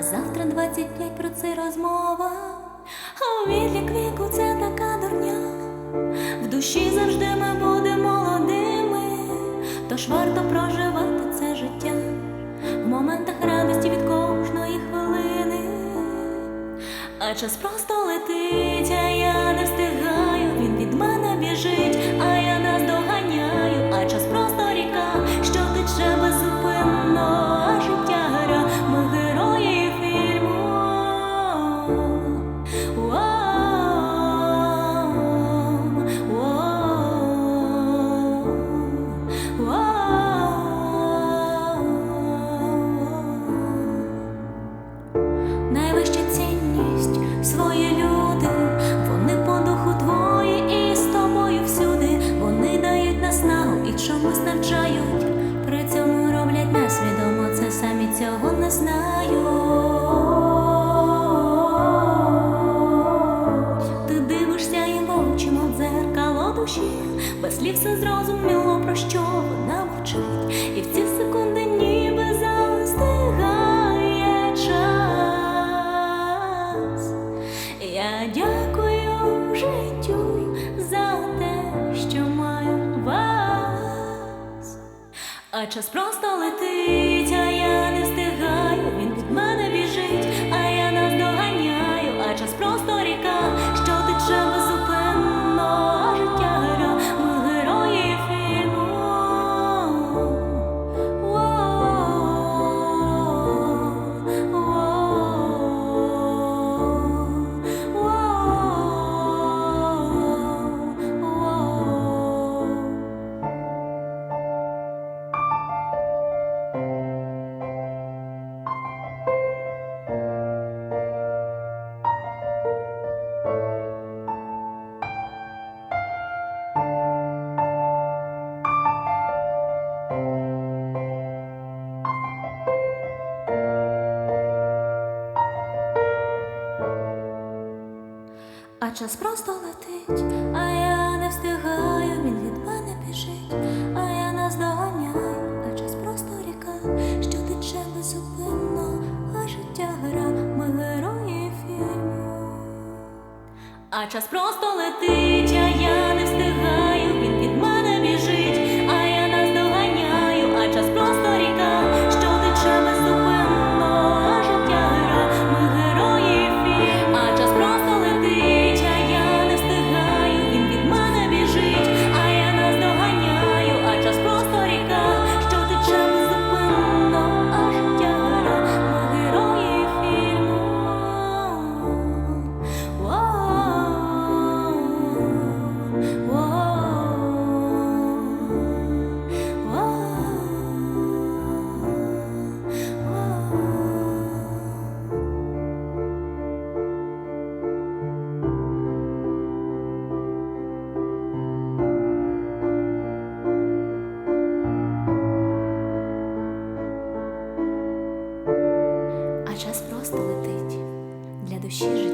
а завтра 25 про це розмова. А відлік віку це така дурня. В душі завжди ми будемо молодими, тож варто проживати це життя в моментах радості від кожної хвилини, а час просто. Чомусь навчають. При цьому роблять несвідомо, це самі цього не знають. Ти дивишся і в очі, дзеркало душі, без слів все зрозуміло, про що вона мовчить, і в ці А час просто летить, А час просто летить, а я не встигаю, він від мене біжить, а я наздоганяю, а час просто ріка, що тече безупинно, а життя гра, ми герої фільму. А час просто летить. 昔日